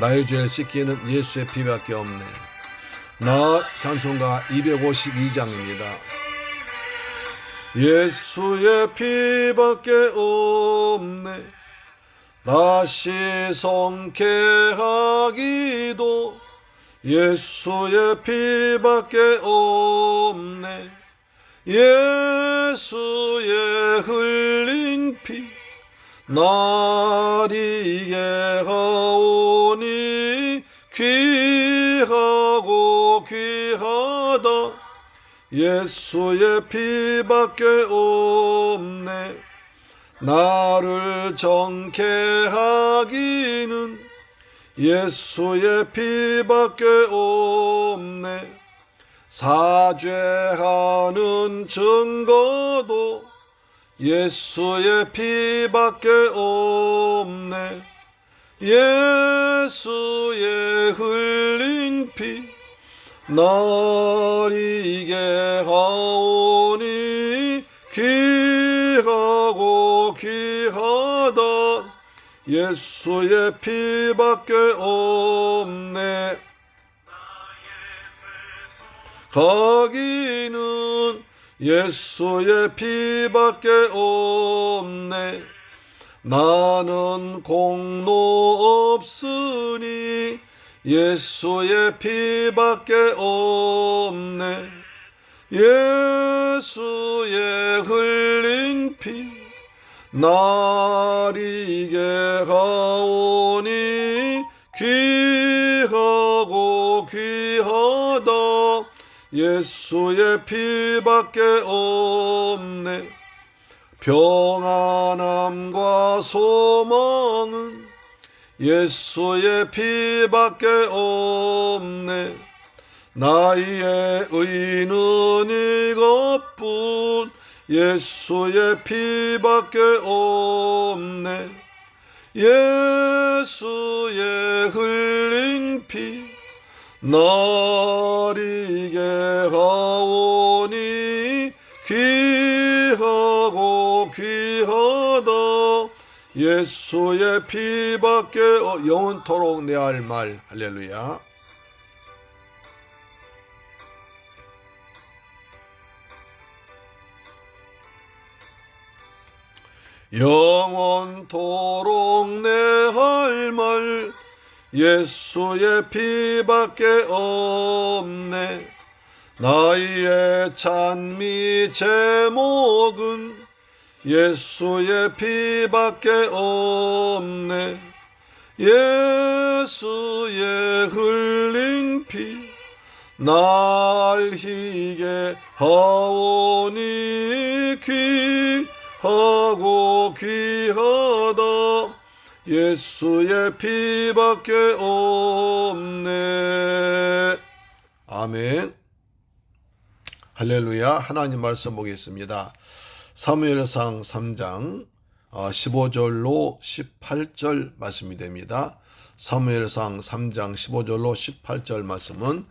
나의 죄를 씻기는 예수의 피밖에 없네. 나 찬송가 252장입니다. 예수의 피밖에 없네. 다시 성케하기도 예수의 피밖에 없네. 예수의 흘린 피 나리게 하오니 귀하고 귀하다. 예수의 피밖에 없네. 나를 정케 하기는 예수의 피밖에 없네. 사죄하는 증거도 예수의 피밖에 없네. 예수의 흘린 피 나리게 하오니 귀하고 귀하다. 예수의 피밖에 없네. 거기는 예수의 피밖에 없네. 나는 공로 없으니 예수의 피밖에 없네. 예수의 흘린 피 나리게 하오니 귀하고 귀하다 예수의 피밖에 없네. 평안함과 소망은 예수의 피밖에 없네. 나의 의는 이것뿐 예수의 피밖에 없네. 예수의 흘린 피 나리게 하오니 귀하고 귀하다. 예수의 피밖에 어- 영원토록 내 할 말. 할렐루야. 영원토록 내 할 말 예수의 피밖에 없네. 나의 찬미 제목은 예수의 피밖에 없네. 예수의 흘린 피 날 희게 하오니 귀하고 귀하다 예수의 피밖에 없네 아멘 할렐루야 하나님 말씀 보겠습니다 사무엘상 3장 15절로 18절 말씀이 됩니다 사무엘상 3장 15절로 18절 말씀은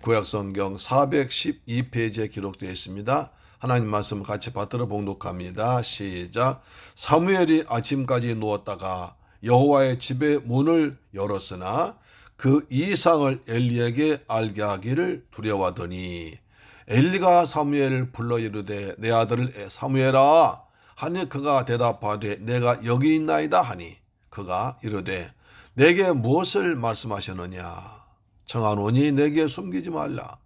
구약성경 412페이지에 기록되어 있습니다. 하나님 말씀 같이 받들어 봉독합니다. 시작. 사무엘이 아침까지 누웠다가 여호와의 집의 문을 열었으나 그 이상을 엘리에게 알게 하기를 두려워하더니 엘리가 사무엘을 불러 이르되 내 아들 사무엘아 하니 그가 대답하되 내가 여기 있나이다 하니 그가 이르되 내게 무엇을 말씀하셨느냐? 청하노니 내게 숨기지 말라.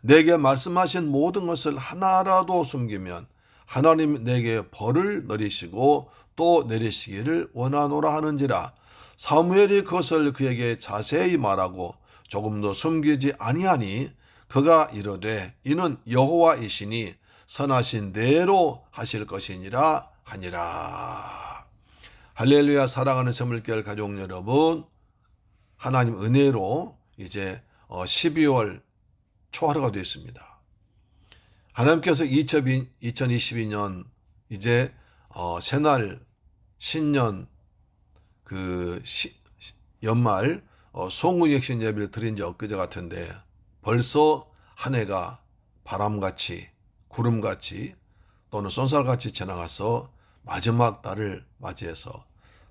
내게 말씀하신 모든 것을 하나라도 숨기면 하나님 내게 벌을 내리시고 또 내리시기를 원하노라 하는지라 사무엘이 그것을 그에게 자세히 말하고 조금도 숨기지 아니하니 그가 이르되 이는 여호와이시니 선하신 대로 하실 것이니라 하니라. 할렐루야 사랑하는 세물결 가족 여러분 하나님 은혜로 이제 12월 초하루가 됐습니다. 하나님께서 2022년 이제 어, 새날 신년 그 시, 연말 어, 송구역신 예배를 드린 지 엊그제 같은데 벌써 한 해가 바람같이 구름같이 또는 쏜살같이 지나가서 마지막 달을 맞이해서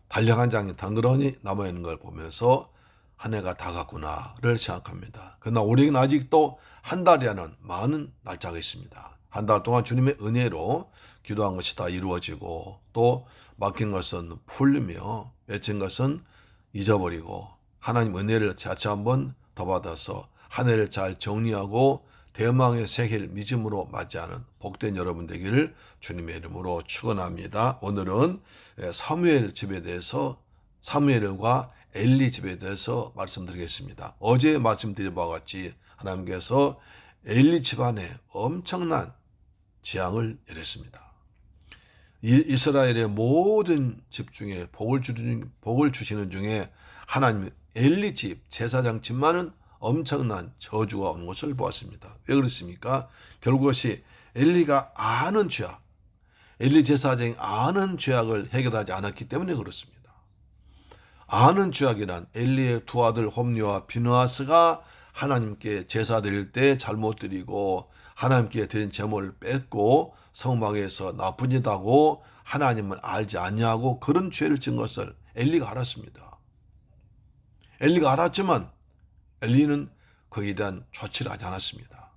달려간 장이 덩그러니 남아있는 걸 보면서 한 해가 다 갔구나를 생각합니다. 그러나 우리는 아직도 한 달이라는 많은 날짜가 있습니다. 한 달 동안 주님의 은혜로 기도한 것이 다 이루어지고 또 맡긴 것은 풀리며 맺힌 것은 잊어버리고 하나님 은혜를 자체 한번 더 받아서 한 해를 잘 정리하고 대망의 새해를 믿음으로 맞이하는 복된 여러분 되기를 주님의 이름으로 축원합니다. 오늘은 사무엘 집에 대해서 사무엘과 엘리 집에 대해서 말씀드리겠습니다. 어제 말씀드린 바와 같이 하나님께서 엘리 집안에 엄청난 재앙을 내렸습니다. 이스라엘의 모든 집 중에 복을 주는 복을 주시는 중에 하나님 엘리 집 제사장 집만은 엄청난 저주가 온 것을 보았습니다. 왜 그렇습니까? 결국 그것이 엘리가 아는 죄악, 엘리 제사장이 아는 죄악을 해결하지 않았기 때문에 그렇습니다. 아는 죄악이란 엘리의 두 아들 홈리와 비누아스가 하나님께 제사 드릴 때 잘못 드리고 하나님께 드린 제물을 뺏고 성막에서 나쁜 짓하고 하나님을 알지 않냐고 그런 죄를 진 것을 엘리가 알았습니다. 엘리가 알았지만 엘리는 거기에 대한 조치를 하지 않았습니다.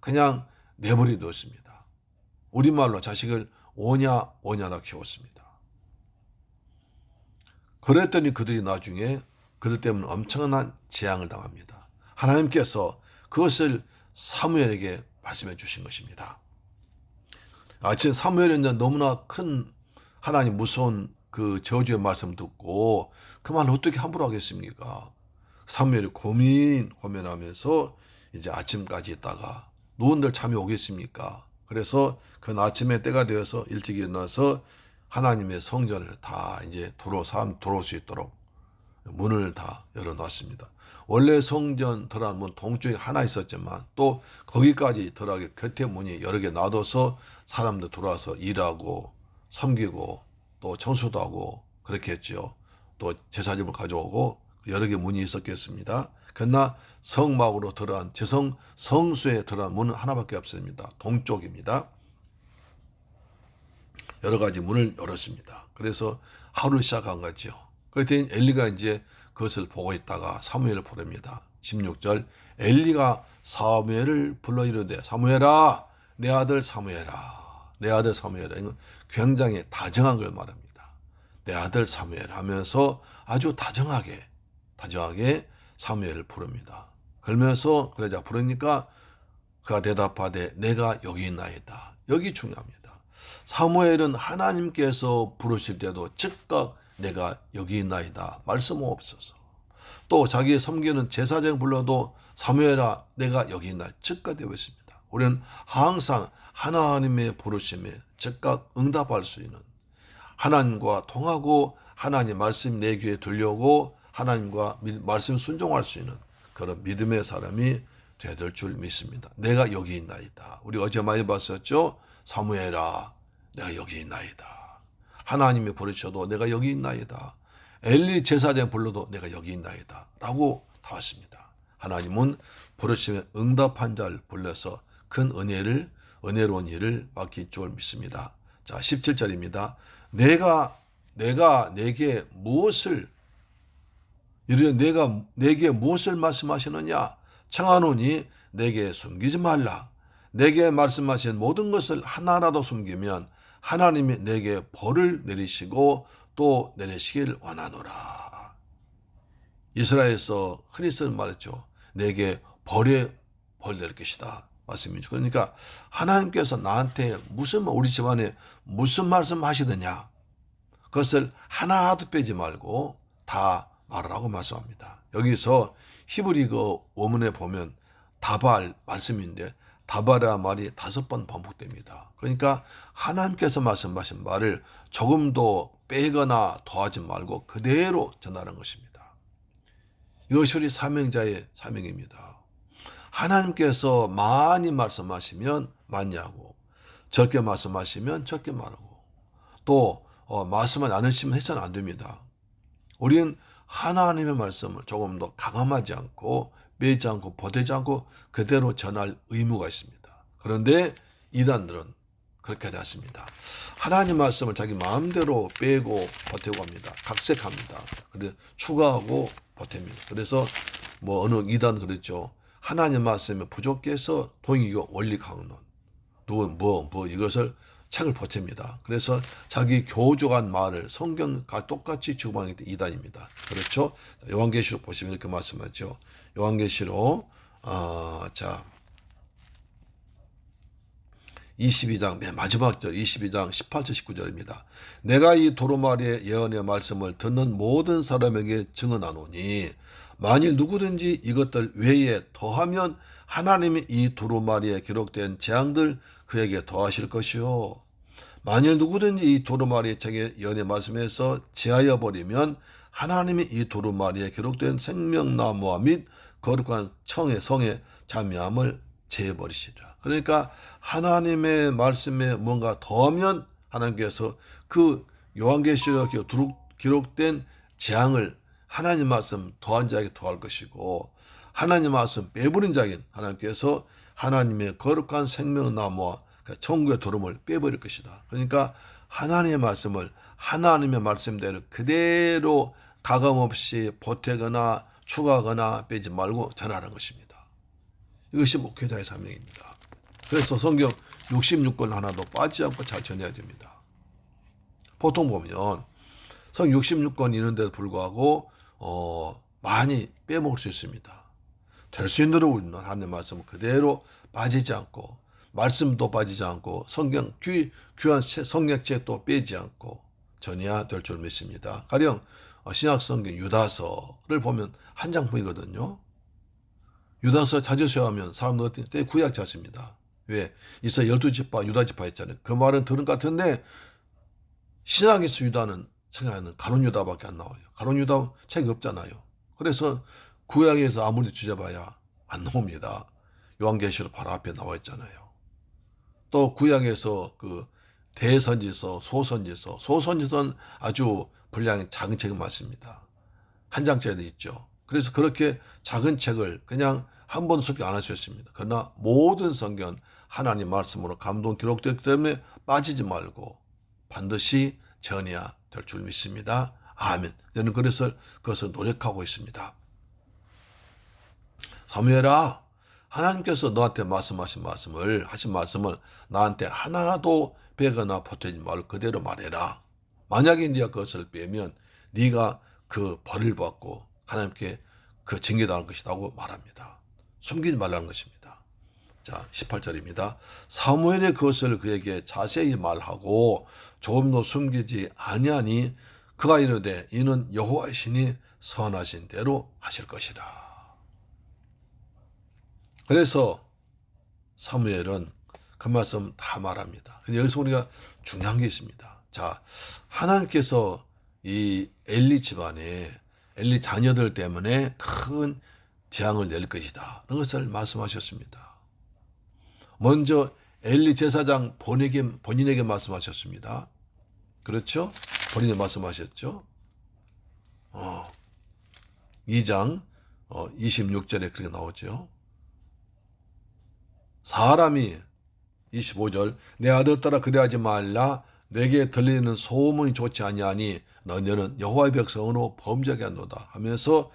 그냥 내버려 두었습니다. 우리말로 자식을 오냐 오냐라 키웠습니다. 그랬더니 그들이 나중에 그들 때문에 엄청난 재앙을 당합니다. 하나님께서 그것을 사무엘에게 말씀해 주신 것입니다. 아침 사무엘은 너무나 큰 하나님 무서운 그 저주의 말씀 듣고 그 말 어떻게 함부로 하겠습니까? 사무엘이 고민 고민하면서 이제 아침까지 있다가 누군들 잠이 오겠습니까? 그래서 그 아침에 때가 되어서 일찍 일어나서 하나님의 성전을 다 이제 들어 사람 들어올 수 있도록 문을 다 열어놨습니다. 원래 성전 들어간 문 동쪽에 하나 있었지만 또 거기까지 들어가게 곁에 문이 여러 개 놔둬서 사람들 들어와서 일하고 섬기고 또 청소도 하고 그렇게 했죠. 또 제사집을 가져오고 여러 개 문이 있었겠습니다. 그러나 성막으로 들어간 제성 성수에 들어간 문은 하나밖에 없습니다. 동쪽입니다. 여러 가지 문을 열었습니다. 그래서 하루를 시작한 거죠. 그랬더니 엘리가 이제 그것을 보고 있다가 사무엘을 부릅니다. 16절 엘리가 사무엘을 불러 이르되 사무엘아 내 아들 사무엘아 내 아들 사무엘아 굉장히 다정한 걸 말합니다. 내 아들 사무엘 하면서 아주 다정하게 다정하게 사무엘을 부릅니다. 그러면서 그러자 부르니까 그가 대답하되 내가 여기 있나이다. 여기 중요합니다. 사무엘은 하나님께서 부르실 때도 즉각 내가 여기 있나이다. 말씀 없어서. 또 자기 섬기는 제사장 불러도 사무엘아 내가 여기 있나 즉각 되어 있습니다. 우리는 항상 하나님의 부르심에 즉각 응답할 수 있는 하나님과 통하고 하나님 말씀 내 귀에 들려오고 하나님과 말씀 순종할 수 있는 그런 믿음의 사람이 되될 줄 믿습니다. 내가 여기 있나이다. 우리 어제 많이 봤었죠? 사무엘아 내가 여기 있나이다. 하나님이 부르셔도 내가 여기 있나이다. 엘리 제사장 불러도 내가 여기 있나이다. 라고 다 왔습니다. 하나님은 부르시면 응답한 자를 불러서 큰 은혜를, 은혜로운 일을 맡길 줄 믿습니다. 자, 17절입니다. 내가, 내가 내게 무엇을, 이르 내가 내게 무엇을 말씀하시느냐? 청하노니 내게 숨기지 말라. 내게 말씀하신 모든 것을 하나라도 숨기면 하나님이 내게 벌을 내리시고 또 내리시길 원하노라. 이스라엘에서 흔히 쓰는 말했죠. 내게 벌에 벌낼 것이다. 말씀이죠. 그러니까 하나님께서 나한테 무슨 우리 집안에 무슨 말씀 하시느냐 그것을 하나도 빼지 말고 다 말하라고 말씀합니다. 여기서 히브리 그 원문에 보면 다발 말씀인데 다발이라 말이 다섯 번 반복됩니다. 그러니까 하나님께서 말씀하신 말을 조금도 빼거나 더하지 말고 그대로 전하는 것입니다. 이것이 우리 사명자의 사명입니다. 하나님께서 많이 말씀하시면 많이 하고 적게 말씀하시면 적게 말하고 또 어, 말씀을 나누시면 해서는 안 됩니다. 우리는 하나님의 말씀을 조금 더 강함하지 않고 빼지 않고 보태지 않고 그대로 전할 의무가 있습니다. 그런데 이단들은 그렇게 하지 않습니다. 하나님 말씀을 자기 마음대로 빼고 보태고 합니다. 각색합니다. 그래서 추가하고 보탭니다. 그래서 뭐 어느 이단 그랬죠. 하나님 말씀에 부족해서 동의교 원리 강론 누구 뭐, 뭐 이것을 책을 보탭니다. 그래서 자기 교조한 말을 성경과 똑같이 된 이단입니다. 그렇죠? 요한계시록 보시면 이렇게 말씀하죠. 요한계시록 어, 자 22장 맨 마지막 절 22장 18절 19절입니다. 내가 이 도로말의 예언의 말씀을 듣는 모든 사람에게 증언하노니 만일 누구든지 이것들 외에 더하면 하나님이 이 도로말이에 기록된 재앙들 그에게 더하실 것이요. 만일 누구든지 이 도로마리의 책의 연의 말씀에서 제하여 버리면 하나님이 이 도로마리에 기록된 생명나무와 및 거룩한 청의 성의 잠미함을 제해버리시리라. 그러니까 하나님의 말씀에 뭔가 더하면 하나님께서 그 요한계시록에 기록된 재앙을 하나님 말씀 더한 자에게 더할 것이고 하나님 말씀 빼버린 자에게 하나님께서 하나님의 거룩한 생명나무와 그 천국의 도름을 빼버릴 것이다. 그러니까 하나님의 말씀을 하나님의 말씀대로 그대로 가감없이 보태거나 추가하거나 빼지 말고 전하는 것입니다. 이것이 목회자의 사명입니다. 그래서 성경 66권 하나도 빠지지 않고 잘 전해야 됩니다. 보통 보면 성 66권 있는데도 불구하고 어, 많이 빼먹을 수 있습니다. 될수 대로 우리는 하나님의 말씀을 그대로 빠지지 않고 말씀도 빠지지 않고 성경 귀, 귀한 성경책도 빼지 않고 전해야 될 줄 믿습니다. 가령 어, 신약 성경 유다서를 보면 한 장뿐이거든요. 유다서 찾으셔야 하면 사람들 때 구약 찾습니다. 왜? 이서 열두 지파 유다 지파 했잖아요. 그 말은 들은 것 같은데 신약에서 유다는 생각하는 가론 유다밖에 안 나와요. 가론 유다 책이 없잖아요. 그래서 구약에서 아무리 뒤져봐야 안 나옵니다. 요한계시록 바로 앞에 나와 있잖아요. 또 구약에서 그 대선지서, 소선지서, 소선지서는 아주 분량이 작은 책은 맞습니다. 한 장짜리 있죠. 그래서 그렇게 작은 책을 그냥 한번 소개 안 있습니다. 그러나 모든 성경 하나님 말씀으로 감동 기록되기 때문에 빠지지 말고 반드시 전해야 될 줄 믿습니다. 아멘. 저는 그래서 그것을 노력하고 있습니다. 사무엘아, 하나님께서 너한테 말씀하신 말씀을 하신 말씀을 나한테 하나도 빼거나 보태지 말고 그대로 말해라. 만약에 네가 그것을 빼면 네가 그 벌을 받고 하나님께 그 징계당할 것이라고 말합니다. 숨기지 말라는 것입니다. 자, 18절입니다. 사무엘이 그것을 그에게 자세히 말하고 조금도 숨기지 아니하니 그가 이르되 이는 여호와의 신이 선하신 대로 하실 것이라. 그래서 사무엘은 그 말씀 다 말합니다. 근데 여기서 우리가 중요한 게 있습니다. 자, 하나님께서 이 엘리 집안에 엘리 자녀들 때문에 큰 재앙을 낼 것이다. 그런 것을 말씀하셨습니다. 먼저 엘리 제사장 본에게, 본인에게 말씀하셨습니다. 그렇죠? 본인이 말씀하셨죠? 어, 2장 어, 26절에 그렇게 나오죠. 사람이 25절 내 아들 따라 그래하지 말라 내게 들리는 소문이 좋지 아니하니 너희는 여호와의 백성으로 범죄하게 한노다 하면서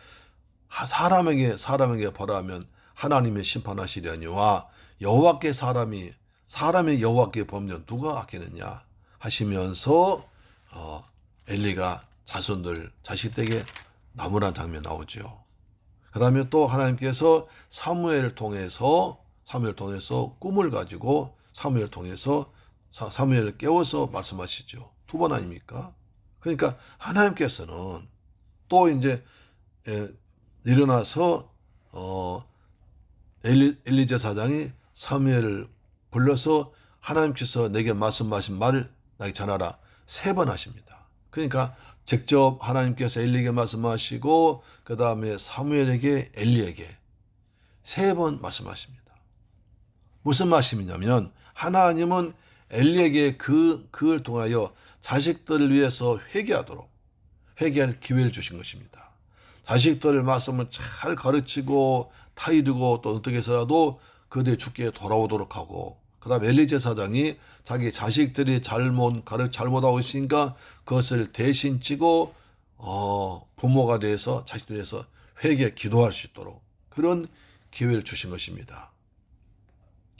사람에게 사람에게 벌하면 하나님의 심판하시려니와 여호와께 사람이 사람의 여호와께 범죄 누가 아끼느냐 하시면서 어, 엘리가 자손들 자식들에게 나무란 장면 나오죠. 그 다음에 또 하나님께서 사무엘을 통해서 사무엘을 통해서 꿈을 가지고 사무엘을 통해서 사- 사무엘을 깨워서 말씀하시죠. 두 번 아닙니까? 그러니까 하나님께서는 또 이제 예, 일어나서 어 엘리, 엘리제 사장이 사무엘을 불러서 하나님께서 내게 말씀하신 말을 나에게 전하라 세 번 하십니다. 그러니까 직접 하나님께서 엘리에게 말씀하시고 그 다음에 사무엘에게 엘리에게 세 번 말씀하십니다. 무슨 말씀이냐면 하나님은 엘리에게 그 그를 통하여 자식들을 위해서 회개하도록 회개할 기회를 주신 것입니다. 자식들을 말씀을 잘 가르치고 타이르고 또 어떻게 해서라도 그들이 죽게 돌아오도록 하고 그다음 엘리 제 사장이 자기 자식들이 잘못 가르 잘못하고 있으니까 그것을 대신 지고 어 부모가 돼서 자식들 위해서 회개 기도할 수 있도록 그런 기회를 주신 것입니다.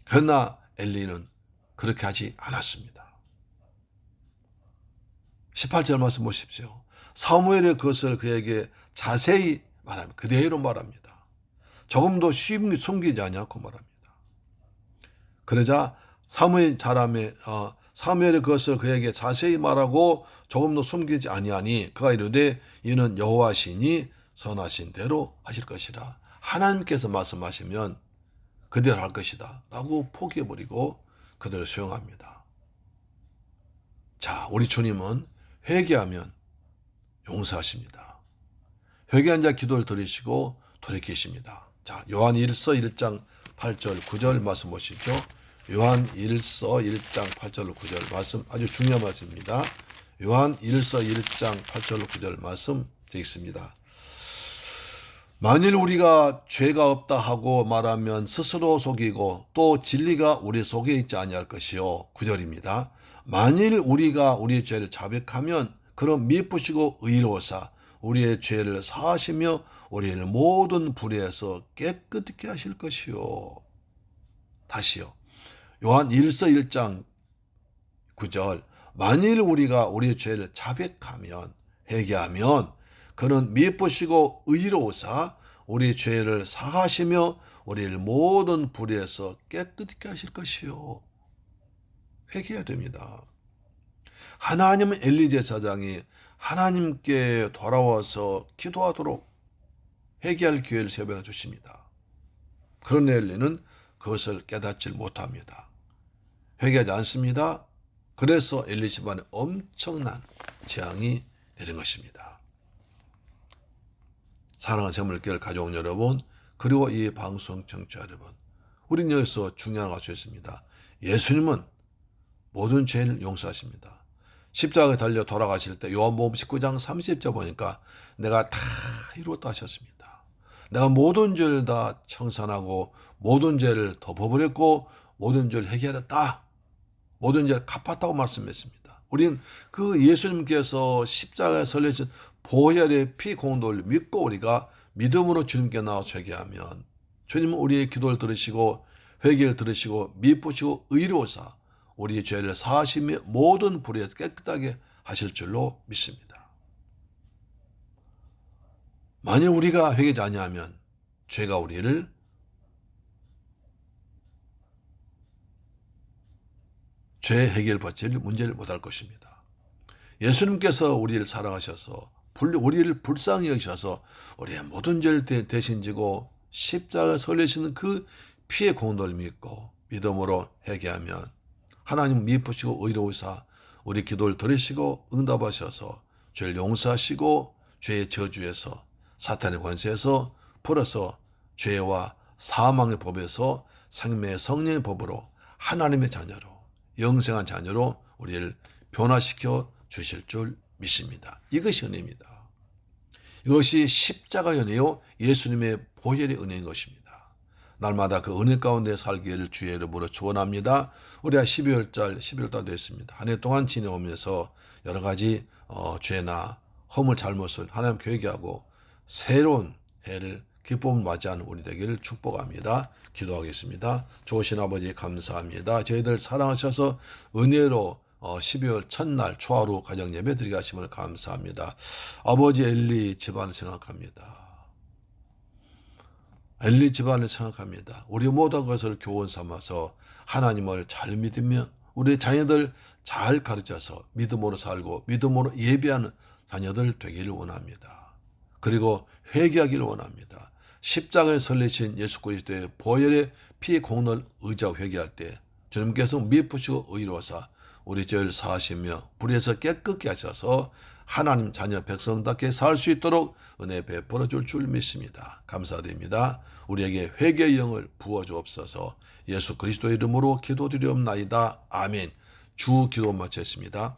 그러나 엘리는 그렇게 하지 않았습니다. 18절 말씀 보십시오. 사무엘의 그것을 그에게 자세히 말합니다. 그대로 말합니다. 조금도 쉬- 숨기지 않고 말합니다. 그러자 사무엘 자람의 어, 사무엘의 그것을 그에게 자세히 말하고 조금도 숨기지 아니하니 그가 이르되 이는 여호와시니 선하신 대로 하실 것이라 하나님께서 말씀하시면 그대로 할 것이다 라고 포기해 버리고 그대로 수용합니다. 자, 우리 주님은 회개하면 용서하십니다. 회개한 자 기도를 들으시고 돌이키십니다. 자, 요한 1서 1장 8절 9절 말씀 보시죠. 요한 1서 1장 8절 9절 말씀 아주 중요한 말씀입니다. 요한 1서 1장 8절 9절 말씀 되어 있습니다. 만일 우리가 죄가 없다 하고 말하면 스스로 속이고 또 진리가 우리 속에 있지 아니할 것이요. 9절입니다. 만일 우리가 우리의 죄를 자백하면 그럼 미쁘시고 의로우사 우리의 죄를 사하시며 우리를 모든 불의에서 깨끗게 하실 것이요. 다시요. 요한 1서 1장 9절 만일 우리가 우리의 죄를 자백하면 회개하면 그는 미쁘시고 의로우사 우리 죄를 사하시며 우리를 모든 불의에서 깨끗게 하실 것이요. 회개해야 됩니다. 하나님은 엘리 제 사장이 하나님께 돌아와서 기도하도록 회개할 기회를 세변해 주십니다. 그런 엘리는 그것을 깨닫지 못합니다. 회개하지 않습니다. 그래서 엘리 집안에 엄청난 재앙이 내린 것입니다. 사랑하는 재물교를 가져온 여러분, 그리고 이 방송 청취자 여러분, 우린 여기서 중요한 것이 있습니다. 예수님은 모든 죄를 용서하십니다. 십자가에 달려 돌아가실 때 요한복음 19장 30절 보니까 내가 다 이루었다 하셨습니다. 내가 모든 죄를 다 청산하고 모든 죄를 덮어버렸고 모든 죄를 해결했다. 모든 죄를 갚았다고 말씀했습니다. 우리는 그 예수님께서 십자가에 설레신 보혈의 피 공도를 믿고 우리가 믿음으로 주님께 나와 회개하면 주님은 우리의 기도를 들으시고 회개를 들으시고 미쁘시고 의로우사 우리의 죄를 사하시며 모든 불의에서 깨끗하게 하실 줄로 믿습니다. 만일 우리가 회개하지 아니하면 죄가 우리를 죄 해결 받을 문제를 못할 것입니다. 예수님께서 우리를 사랑하셔서 불- 우리를 불쌍히 여기셔서 우리의 모든 죄를 대- 대신 지고 십자가 설레시는 그 피의 공도를 믿고 믿음으로 회개하면 하나님 미쁘시고 의로우사 우리 기도를 들으시고 응답하셔서 죄를 용서하시고 죄의 저주에서 사탄의 권세에서 풀어서 죄와 사망의 법에서 생명의 성령의 법으로 하나님의 자녀로 영생한 자녀로 우리를 변화시켜 주실 줄 믿습니다. 이것이 은혜입니다. 이것이 십자가 은혜요 예수님의 보혈의 은혜인 것입니다. 날마다 그 은혜 가운데 살기를 주의 이름으로 축원합니다. 우리가 12월달 12월달 됐습니다. 한 해 동안 지내오면서 여러 가지 어, 죄나 허물 잘못을 하나님 회개하고 새로운 해를 기쁨을 맞이하는 우리 되기를 축복합니다. 기도하겠습니다. 좋으신 아버지 감사합니다. 저희들 사랑하셔서 은혜로 어, 12월 첫날 초하루 가정 예배 드리게 하심을 감사합니다. 아버지 엘리 집안을 생각합니다. 엘리 집안을 생각합니다. 우리 모든 것을 교훈 삼아서 하나님을 잘 믿으며 우리 자녀들 잘 가르쳐서 믿음으로 살고 믿음으로 예배하는 자녀들 되기를 원합니다. 그리고 회개하기를 원합니다. 십자가에 설리신 예수 그리스도의 보혈의 피 공로를 의지하고 회개할 때 주님께서 미쁘시고 의로사 우리 죄를 사하시며 불에서 깨끗게 하셔서 하나님 자녀 백성답게 살 수 있도록 은혜 베풀어 줄 줄 믿습니다. 감사드립니다. 우리에게 회개의 영을 부어 주옵소서. 예수 그리스도 이름으로 기도드리옵나이다. 아멘. 주 기도 마쳤습니다.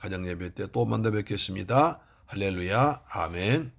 가정 예배 때 또 만나 뵙겠습니다. 할렐루야. 아멘.